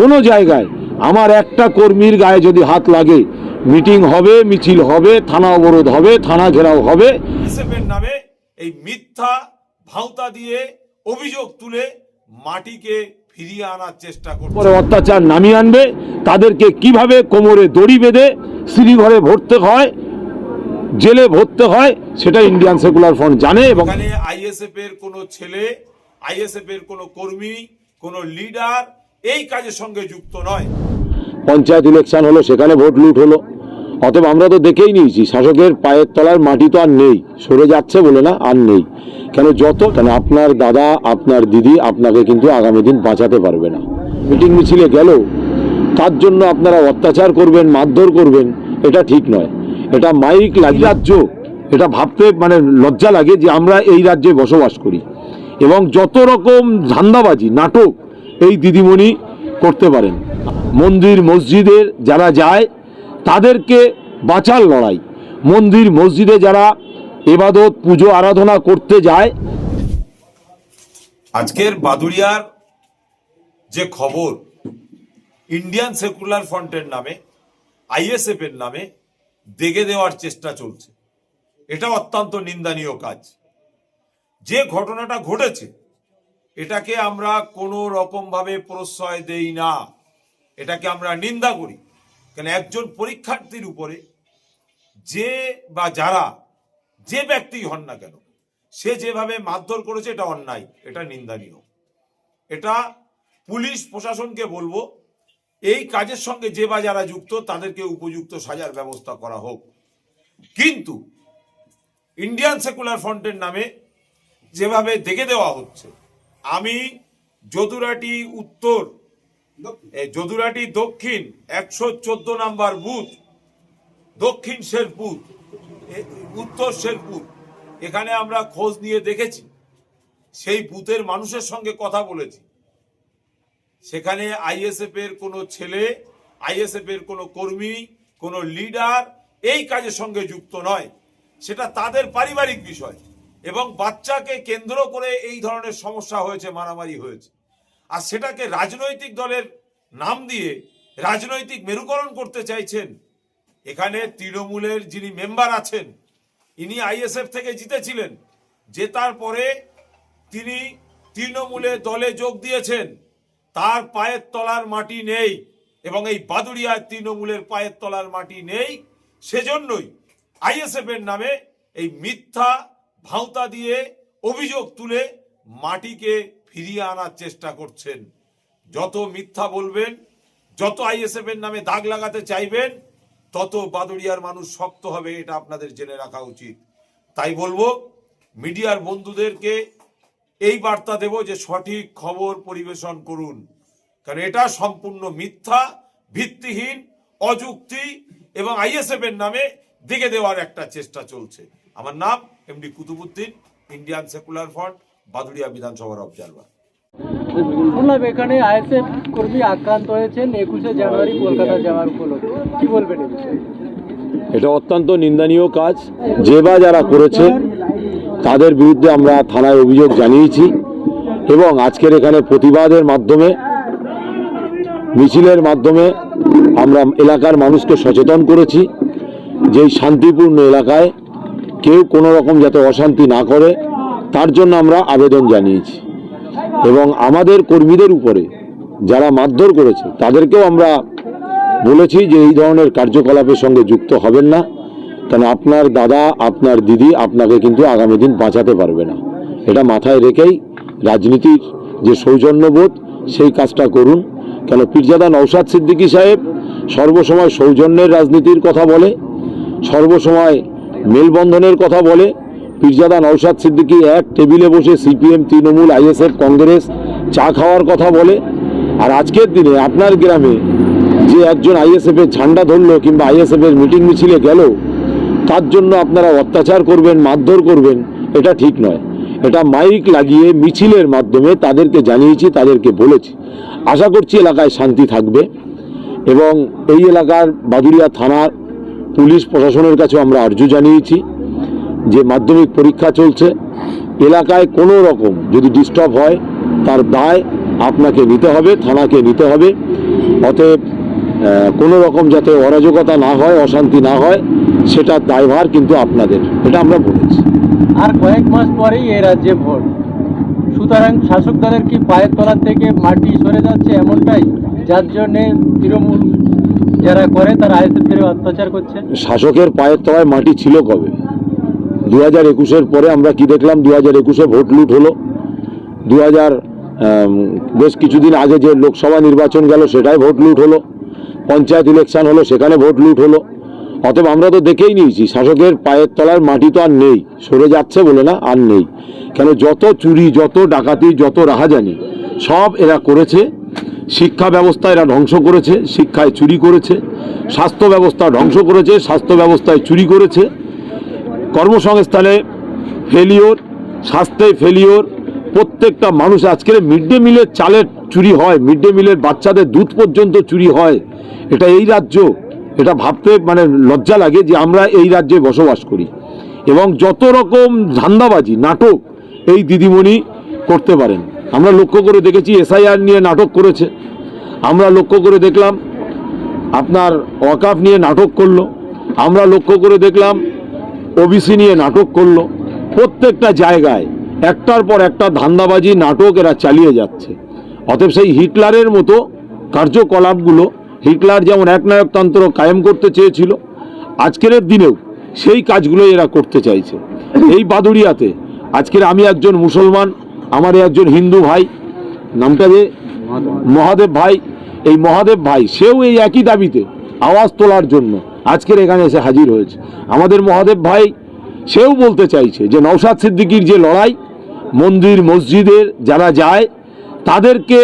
কোনো জায়গায় আমার একটা কর্মীর গায়ে যদি হাত লাগে মিটিং হবে মিছিল হবে থানা অবরোধ হবে থানা ঘেরাও হবে। নামে এই মিথ্যা ভাওতা দিয়ে অভিযোগ তুলে মাটিকে ফিরিয়ে আনার চেষ্টা করছে। পরে অত্যাচার নামিয়ে আনবে তাদেরকে কীভাবে কোমরে দড়ি বেঁধে শ্রীঘরে ভরতে হয় জেলে ভরতে হয় সেটা ইন্ডিয়ান সেকুলার ফ্রন্ট জানে এবং আইএসএফ এর কোনো ছেলে আইএসএফ এর কোনো কর্মী কোনো লিডার এই কাজের সঙ্গে যুক্ত নয়। পঞ্চায়েত ইলেকশন হলো, সেখানে ভোট লুট হলো। অতএব আমরা তো দেখেই নিয়েছি, শাসকের পায়ের তলার মাটি তো আর নেই, সরে যাচ্ছে বলে না আর নেই। কেন যত, কেন আপনার দাদা, আপনার দিদি আপনাকে কিন্তু আগামী দিন বাঁচাতে পারবে না। মিটিং মিছিলে গেল, তার জন্য আপনারা অত্যাচার করবেন, মারধর করবেন, এটা ঠিক নয়। এটা মাইক লাগি রাজ্য, এটা ভাবতে মানে লজ্জা লাগে যে আমরা এই রাজ্যে বসবাস করি। এবং যত রকম ধান্দাবাজি, নাটক এই দিদিমণি করতে পারেন। মন্দির মসজিদের যারা যায়, তাদেরকে বাঁচার লড়াই। মন্দির মসজিদে যারা এবাদত, পুজো, আরাধনা করতে যায়, আজকের বাদুড়িয়ার যে খবর ইন্ডিয়ান সেকুলার ফ্রন্টের নামে আইএসএফ এর নামে দেগে দেওয়ার চেষ্টা চলছে। এটা অত্যন্ত নিন্দনীয় কাজ। যে ঘটনাটা ঘটেছে এটাকে আমরা কোনো রকম ভাবে প্রশ্রয় দেই না। এটাকে আমরা নিন্দা করি। কেন একজন পরীক্ষার্থীর উপরে যে বা যারা যে ব্যক্তি হন না কেন, সে যেভাবে মারধর করেছে এটা অন্যায়, এটা নিন্দানীয়। এটা পুলিশ প্রশাসনকে বলব, এই কাজের সঙ্গে যে বা যারা যুক্ত, তাদেরকে উপযুক্ত সাজার ব্যবস্থা করা হোক। কিন্তু ইন্ডিয়ান সেকুলার ফ্রন্টের নামে যেভাবে দেখে দেওয়া হচ্ছে আমি যদুরাটি উত্তর যদুরাটি দক্ষিণ, একশো চোদ্দ নাম্বার বুথ, দক্ষিণ শেরপুর উত্তর শেরপুর। এখানে আমরা খোঁজ নিয়ে দেখেছি, সেই বুথের মানুষের সঙ্গে কথা বলেছি। সেখানে আইএসএফ এর কোনো ছেলে আইএসএফ এর কোনো কর্মী, কোনো লিডার এই কাজের সঙ্গে যুক্ত নয়। সেটা তাদের পারিবারিক বিষয়। এবং বাচ্চাকে কেন্দ্র করে এই ধরনের সমস্যা হয়েছে, মারামারি হয়েছে। আর সেটাকে রাজনৈতিক দলের নাম দিয়ে রাজনৈতিক মেরুকরণ করতে চাইছেন, এখানে তৃণমূলের যিনি মেম্বার আছেন, ইনি আইএসএফ থেকে জিতেছিলেন জেতার পরে তিনি তৃণমূলের দলে যোগ দিয়েছেন, তার পায়ের তলার মাটি নেই এবং এই বাদুড়িয়ার তৃণমূলের পায়ের তলার মাটি নেই, সেজন্যই আইএসএফ এর নামে এই মিথ্যা ভাওতা দিয়ে অভিযোগ তুলে মাটিকে ফিরিয়ে আনার চেষ্টা করছেন। যত মিথ্যা বলবেন, যত আইএসএফ এর নামে দাগ লাগাতে চাইবেন, তত বাদুড়িয়ার মানুষ শক্ত হবে, এটা আপনাদের জেনে রাখা উচিত। তাই বলব, মিডিয়ার বন্ধুদেরকে এই বার্তা দেব যে সঠিক খবর পরিবেশন করুন। কারণ এটা সম্পূর্ণ মিথ্যা, ভিত্তিহীন, অযুক্তি এবং আইএসএফ এর নামে দিকে দেওয়ার একটা চেষ্টা চলছে। আমার নাম MD Kutubuddin Indian Secular Front Baduria বিধানসভার অবজারভার শুনলাম এখানে আইএসএফ কর্মী আক্রান্ত হয়েছেন একুশে জানুয়ারি কলকাতা যাওয়ার উপলক্ষে। কি বলবেন এটা অত্যন্ত নিন্দনীয় কাজ। যে বা যারা করেছে তাদের বিরুদ্ধে আমরা থানায় অভিযোগ জানিয়েছি এবং আজকের এখানে প্রতিবাদের মাধ্যমে মিছিলের মাধ্যমে আমরা এলাকার মানুষকে সচেতন করেছি। যে এই শান্তিপূর্ণ এলাকায় কেউ কোনো রকম যাতে অশান্তি না করে, তার জন্য আমরা আবেদন জানিয়েছি। এবং আমাদের কর্মীদের উপরে যারা মারধর করেছে, তাদেরকেও আমরা বলেছি যে এই ধরনের কার্যকলাপের সঙ্গে যুক্ত হবেন না, কেন আপনার দাদা, আপনার দিদি আপনাকে কিন্তু আগামী দিন বাঁচাতে পারবে না। এটা মাথায় রেখেই রাজনীতির যে সৌজন্যবোধ, সেই কাজটা করুন। কেন পীরজাদা নৌসাদ সিদ্দিকী সাহেব সর্বসময় সৌজন্যের রাজনীতির কথা বলে, সর্বসময় মেলবন্ধনের কথা বলে পীরজাদা নৌসাদ সিদ্দিকী এক টেবিলে বসে সিপিএম, তৃণমূল, আইএসএফ, কংগ্রেস চা খাওয়ার কথা বলে। আর আজকের দিনে আপনার গ্রামে যে একজন আইএসএফের ঝান্ডা ধরলো কিংবা আইএসএফের মিটিং মিছিলে গেল, তার জন্য আপনারা অত্যাচার করবেন, মারধর করবেন, এটা ঠিক নয়। এটা মাইক লাগিয়ে মিছিলের মাধ্যমে তাদেরকে জানিয়েছি, তাদেরকে বলেছি। আশা করছি এলাকায় শান্তি থাকবে এবং এই এলাকার বাদুড়িয়া থানার পুলিশ প্রশাসনের কাছে আমরা আর্জি জানিয়েছি যে মাধ্যমিক পরীক্ষা চলছে। এলাকায় কোনো রকম যদি ডিস্টার্ব হয়, তার দায় আপনাকে নিতে হবে, থানাকে নিতে হবে। অতএব কোনো রকম যাতে অরাজকতা না হয়, অশান্তি না হয় সেটার দায়ভার কিন্তু আপনাদের। এটা আমরা বলেছি। আর কয়েক মাস পরেই এই রাজ্যে ভোট। সুতরাং শাসক দলের কি পায়ের তলার থেকে মাটি সরে যাচ্ছে এমনটাই? যার জন্যে তৃণমূল যারা করে তারা আইএসএফ অত্যাচার করছে। শাসকের পায়ের তলায় মাটি ছিল কবে? দু হাজার একুশের পরে আমরা কি দেখলাম? দু হাজার একুশে ভোট লুট হলো। দু হাজার বেশ কিছুদিন আগে যে লোকসভা নির্বাচন গেল, সেটাই ভোট লুট হলো। পঞ্চায়েত ইলেকশন হলো, সেখানে ভোট লুট হলো। অতএব আমরা তো দেখেই নিয়েছি, শাসকের পায়ের তলার মাটি তো আর নেই, সরে যাচ্ছে বলে না, আর নেই। কেন যত চুরি, যত ডাকাতি, যত রাহাজানি, সব এরা করেছে। শিক্ষা ব্যবস্থা এরা ধ্বংস করেছে, শিক্ষায় চুরি করেছে, স্বাস্থ্য ব্যবস্থা ধ্বংস করেছে, স্বাস্থ্য ব্যবস্থায় চুরি করেছে। কর্মসংস্থানে ফেলিওর স্বাস্থ্যে ফেলিওর প্রত্যেকটা মানুষ আজকের মিড ডে মিলের চালের চুরি হয় মিড ডে মিলের বাচ্চাদের দুধ পর্যন্ত চুরি হয়। এটা এই রাজ্য, এটা ভাবতে মানে লজ্জা লাগে যে আমরা এই রাজ্যে বসবাস করি। এবং যত রকম ধান্দাবাজি, নাটক এই দিদিমণি করতে পারেন। আমরা লক্ষ্য করে দেখেছি এসআইআর নিয়ে নাটক করেছে। আমরা লক্ষ্য করে দেখলাম আপনার ওয়াকাফ নিয়ে নাটক করল। আমরা লক্ষ্য করে দেখলাম ওবিসি নিয়ে নাটক করল। প্রত্যেকটা জায়গায় একটার পর একটা ধান্দাবাজি, নাটক এরা চালিয়ে যাচ্ছে। অতএব সেই হিটলারের মতো কার্যকলাপগুলো হিটলার যেমন একনায়কতন্ত্র কায়েম করতে চেয়েছিল, আজকের দিনেও সেই কাজগুলো এরা করতে চাইছে। এই বাদুড়িয়াতে আজকের আমি একজন মুসলমান আমার একজন হিন্দু ভাই, নামটা যে মহাদেব ভাই, এই মহাদেব ভাই, সেও এই একই দাবিতে আওয়াজ তোলার জন্য আজকের এখানে এসে হাজির হয়েছে। আমাদের মহাদেব ভাই সেও বলতে চাইছে যে নৌসাদ সিদ্দিকির যে লড়াই, মন্দির, মসজিদের যারা যায়, তাদেরকে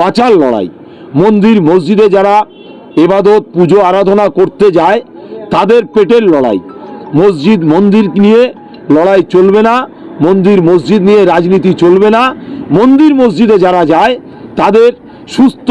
বাঁচার লড়াই। মন্দির, মসজিদে যারা এবাদত পুজো, আরাধনা করতে যায়, তাদের পেটের লড়াই। মসজিদ, মন্দির নিয়ে লড়াই চলবে না। মন্দির, মসজিদ নিয়ে রাজনীতি চলবে না। মন্দির, মসজিদে যারা যায়, তাদের সুস্থ,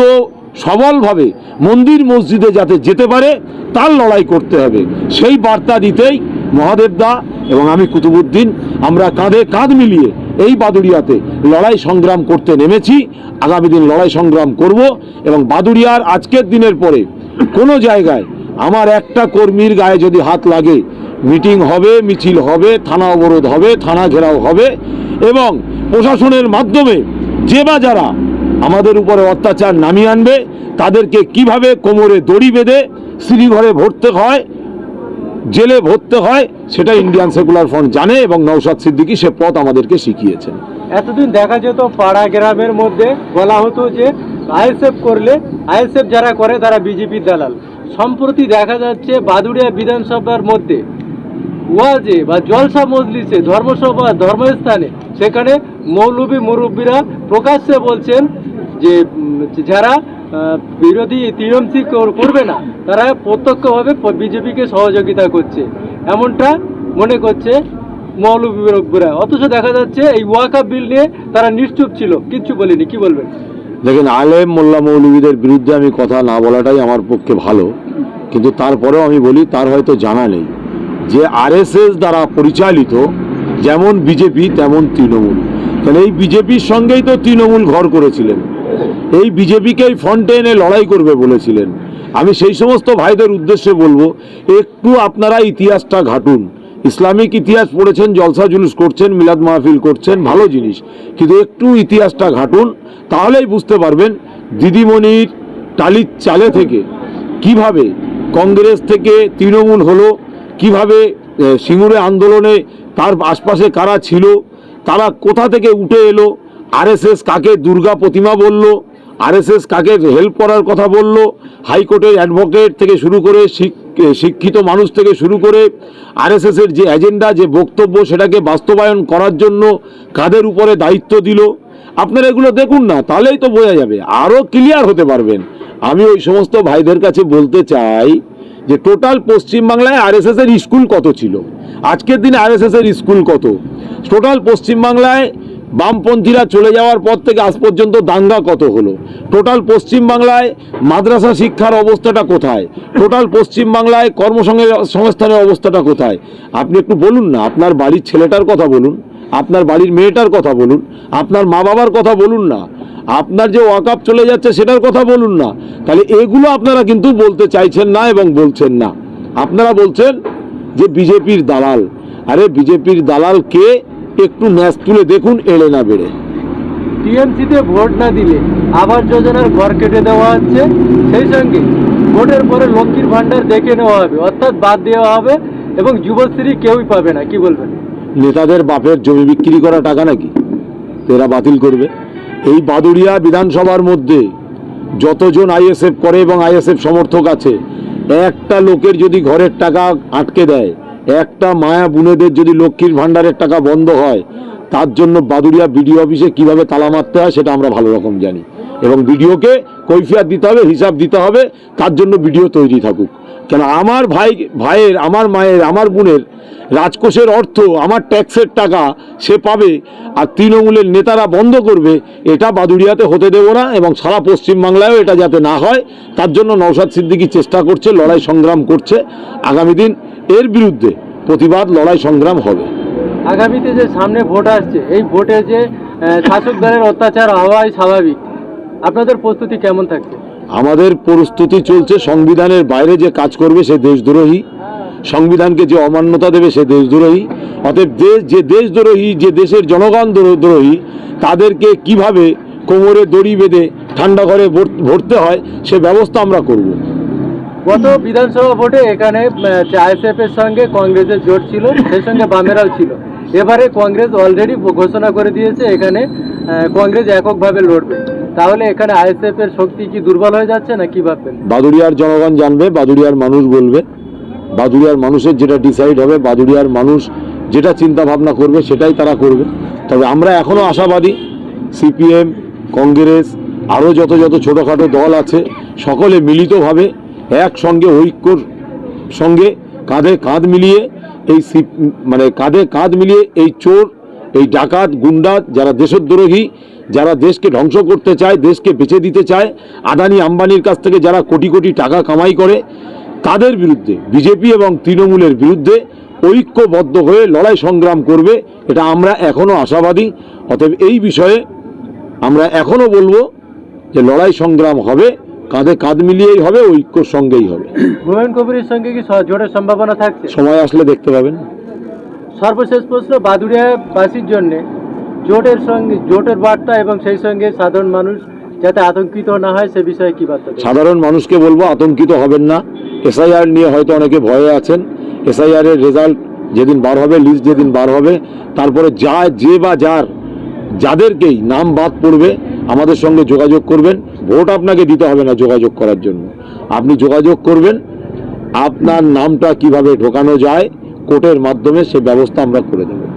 সবলভাবে মন্দির, মসজিদে যাতে যেতে পারে, তার লড়াই করতে হবে। সেই বার্তা দিতেই মহাদেবদা এবং আমি কুতুবুদ্দিন, আমরা কাঁধে কাঁধ মিলিয়ে এই বাদুড়িয়াতে লড়াই সংগ্রাম করতে নেমেছি। আগামী দিন লড়াই সংগ্রাম করব এবং বাদুড়িয়ার আজকের দিনের পরে কোনো জায়গায় আমার একটা কর্মীর গায়ে যদি হাত লাগে মিটিং হবে, মিছিল হবে, থানা অবরোধ হবে, থানা ঘেরাও হবে এবং প্রশাসনের মাধ্যমে যে বা যারা আমাদের উপরে অত্যাচার নামিয়ে আনবে, তাদেরকে কীভাবে কোমরে দড়ি বেঁধে শ্রীঘরে ভরতে হয়, জেলে ভরতে হয়, সেটা ইন্ডিয়ান সেকুলার ফ্রন্ট জানে এবং নৌসাদ সিদ্দিকী সে পথ আমাদেরকে শিখিয়েছেন। এতদিন দেখা যেত পাড়া গ্রামের মধ্যে বলা হতো যে আইএসএফ করলে, আইএসএফ যারা করে তারা বিজেপির দালাল। সম্প্রতি দেখা যাচ্ছে বাদুড়িয়া বিধানসভার মধ্যে ওয়াজে বা জলসা মজলিসে, ধর্মসভা, ধর্মস্থানে, সেখানে মৌলবী মুরব্বীরা প্রকাশ্যে বলছেন যে যারা বিরোধী টিএমসি করবে না, তারা প্রত্যক্ষভাবে বিজেপিকে সহযোগিতা করছে। এমনটা মনে করছে মৌলবী মুরব্বীরা। অথচ দেখা যাচ্ছে এই ওয়াকা বিল নিয়ে তারা নিশ্চুপ ছিল। কিচ্ছু বলেনি। কি বলবেন? দেখেন, আলেম মোল্লা মৌলবীদের বিরুদ্ধে আমি কথা না বলাটাই আমার পক্ষে ভালো। কিন্তু তারপরেও আমি বলি, তার হয়তো জানা নেই। যে আরএসএস দ্বারা পরিচালিত, যেমন বিজেপি, তেমন তৃণমূল। কারণ এই বিজেপির সঙ্গেই তো তৃণমূল ঘর করেছিলেন। এই বিজেপিকেই ফ্রন্টে এনে লড়াই করবে বলেছিলেন। আমি সেই সমস্ত ভাইদের উদ্দেশ্যে বলব, একটু আপনারা ইতিহাসটা ঘাটুন। ইসলামিক ইতিহাস পড়েছেন, জলসা জুলুস করছেন, মিলাদ মাহফিল করছেন, ভালো জিনিস। কিন্তু একটু ইতিহাসটা ঘাটুন, তাহলেই বুঝতে পারবেন দিদিমণির টালির চালে থেকে কীভাবে কংগ্রেস থেকে তৃণমূল হলো কীভাবে সিঙ্গুরে আন্দোলনে তার আশপাশে কারা ছিল, তারা কোথা থেকে উঠে এলো, আরএসএস কাকে দুর্গা প্রতিমা বলল, আরএসএস কাকে হেল্প করার কথা বলল, হাইকোর্টের অ্যাডভোকেট থেকে শুরু করে শিক- শিক্ষিত মানুষ থেকে শুরু করে আরএসএসের যে এজেন্ডা যে বক্তব্য সেটাকে বাস্তবায়ন করার জন্য কাদের উপরে দায়িত্ব দিল, আপনারা এগুলো দেখুন না, তাহলেই তো বোঝা যাবে আরও ক্লিয়ার হতে পারবেন। আমি ওই সমস্ত ভাইদের কাছে বলতে চাই যে টোটাল পশ্চিমবাংলায় আরএসএস এর স্কুল কত ছিল? আজকের দিনে আরএসএস এর স্কুল কত? টোটাল পশ্চিমবাংলায় বামপন্থীরা চলে যাওয়ার পর থেকে আজ পর্যন্ত দাঙ্গা কত হলো? টোটাল পশ্চিমবাংলায় মাদ্রাসা শিক্ষার অবস্থাটা কোথায়? টোটাল পশ্চিমবাংলায় কর্মসংস্থানের অবস্থাটা কোথায়? আপনি একটু বলুন না, আপনার বাড়ির ছেলেটার কথা বলুন, আপনার বাড়ির মেয়েটার কথা বলুন, আপনার মা বাবার কথা বলুন না। আপনার যে ওয়াকআপ চলে যাচ্ছে সেটার কথা বলুন না। তাহলে এগুলো আপনারা কিন্তু বলতে চাইছেন না এবং বলছেন না। আপনারা বলছেন যে বিজেপির দালাল। আরে বিজেপির দালাল কে? একটু ম্যাচ তুলে দেখুন এড়ে না বেড়ে। টিএমসিতে ভোট না দিলে আবাস যোজনার ঘর কেটে দেওয়া হচ্ছে। সেই সঙ্গে ভোটের পরে লক্ষ্মীর ভান্ডার দেখে নেওয়া হবে অর্থাৎ বাদ দেওয়া হবে এবং যুবশ্রী কেউই পাবে না। কি বলবেন? নেতাদের বাপের জমি বিক্রি করা টাকা নাকি? এরা বাতিল করবে। এই বাদুড়িয়া বিধানসভার মধ্যে যতজন আইএসএফ করে এবং আইএসএফ সমর্থক আছে, একটা লোকের যদি ঘরের টাকা আটকে দেয়, একটা মায়া বুনেদের যদি লক্ষ্মীর ভাণ্ডারের টাকা বন্ধ হয়, তার জন্য বাদুড়িয়া বিডিও অফিসে কীভাবে তালা মারতে হয় সেটা আমরা ভালো রকম জানি। এবং বিডিওকে কৈফিয়াত দিতে হবে, হিসাব দিতে হবে, তার জন্য বিডিও তৈরি থাকুক। কেন আমার ভাই, ভাইয়ের, আমার মায়ের, আমার বোনের রাজকোষের অর্থ, আমার ট্যাক্সের টাকা সে পাবে আর তৃণমূলের নেতারা বন্ধ করবে, এটা বাদুড়িয়াতে হতে দেব না এবং সারা পশ্চিমবাংলায়ও এটা যাতে না হয়। তার জন্য নওশাদ সিদ্দিকি চেষ্টা করছে, লড়াই সংগ্রাম করছে। আগামী দিন এর বিরুদ্ধে প্রতিবাদ, লড়াই সংগ্রাম হবে। আগামীতে যে সামনে ভোট আসছে, এই ভোটে যে শাসক দলের অত্যাচার হওয়াই স্বাভাবিক। আপনাদের প্রস্তুতি কেমন থাকছে? আমাদের প্রস্তুতি চলছে, সংবিধানের বাইরে যে কাজ করবে সে দেশদ্রোহী, সংবিধানকে যে অমান্যতা দেবে সে দেশদ্রোহী, অতএব দেশ, যে দেশদ্রোহী, যে দেশের জনগণ দ্রো- দ্রোহী, তাদেরকে কীভাবে কোমরে দড়ি বেঁধে ঠান্ডা ঘরে ভর- ভরতে হয়, সে ব্যবস্থা আমরা করব। গত বিধানসভা ভোটে এখানে আইএসএফ এর সঙ্গে কংগ্রেসের জোট ছিল, সেই সঙ্গে বামেরাও ছিল। এবারে কংগ্রেস অলরেডি ঘোষণা করে দিয়েছে, এখানে কংগ্রেস এককভাবে লড়বে। তাহলে এখানে আইএসএফ এর শক্তি কি দুর্বল হয়ে যাচ্ছে না কি ভাববেন? বাদুড়িয়ার জনগণ জানবে, বাদুড়িয়ার মানুষ বলবে। বাদুড়িয়ার মানুষের যেটা ডিসাইড হবে, বাদুড়িয়ার মানুষ যেটা চিন্তা ভাবনা করবে, সেটাই তারা করবে। তবে আমরা এখনও আশাবাদী, সিপিএম, কংগ্রেস আরও যত যত ছোটোখাটো দল আছে, সকলে মিলিতভাবে একসঙ্গে ঐক্যর সঙ্গে কাঁধে কাঁধ মিলিয়ে এই মানে কাঁধে কাঁধ মিলিয়ে এই চোর এই ডাকাত গুন্ডা যারা দেশদ্রোহী যারা দেশকে ধ্বংস করতে চায় দেশকে বেঁচে দিতে চায় আদানি আম্বানির কাছ থেকে যারা কোটি কোটি টাকা কামাই করে তাদের বিরুদ্ধে বিজেপি এবং তৃণমূলের বিরুদ্ধে ঐক্যবদ্ধ হয়ে লড়াই সংগ্রাম করবে এটা আমরা এখনও আশাবাদী। অতএব এই বিষয়ে আমরা এখনও বলব যে লড়াই সংগ্রাম হবে কাঁধে কাঁধ মিলিয়েই হবে ঐক্যর সঙ্গেই হবে। হুমায়ুন কবিরের সঙ্গে কি সম্ভাবনা থাকছে? সময় আসলে দেখতে পাবেন। সর্বশেষ প্রশ্ন বাদুড়িয়াবাসীর জন্য। জোটের সঙ্গে, জোটের বার্তা এবং সেই সঙ্গে সাধারণ মানুষ যাতে আতঙ্কিত না হয়, সে বিষয়ে কি বার্তা সাধারণ মানুষকে বলব, আতঙ্কিত হবেন না। এসআইআর নিয়ে হয়তো অনেকে ভয়ে আছেন। এসআইআর এর রেজাল্ট যেদিন বার হবে, লিস্ট যেদিন বার হবে, তারপরে যা, যে বা যার, যাদেরকেই নাম বাদ পড়বে, আমাদের সঙ্গে যোগাযোগ করবেন। ভোট আপনাকে দিতে হবে না যোগাযোগ করার জন্য। আপনি যোগাযোগ করবেন, আপনার নামটা কীভাবে ঢোকানো যায় কোর্টের মাধ্যমে সে ব্যবস্থা আমরা করে দেবো।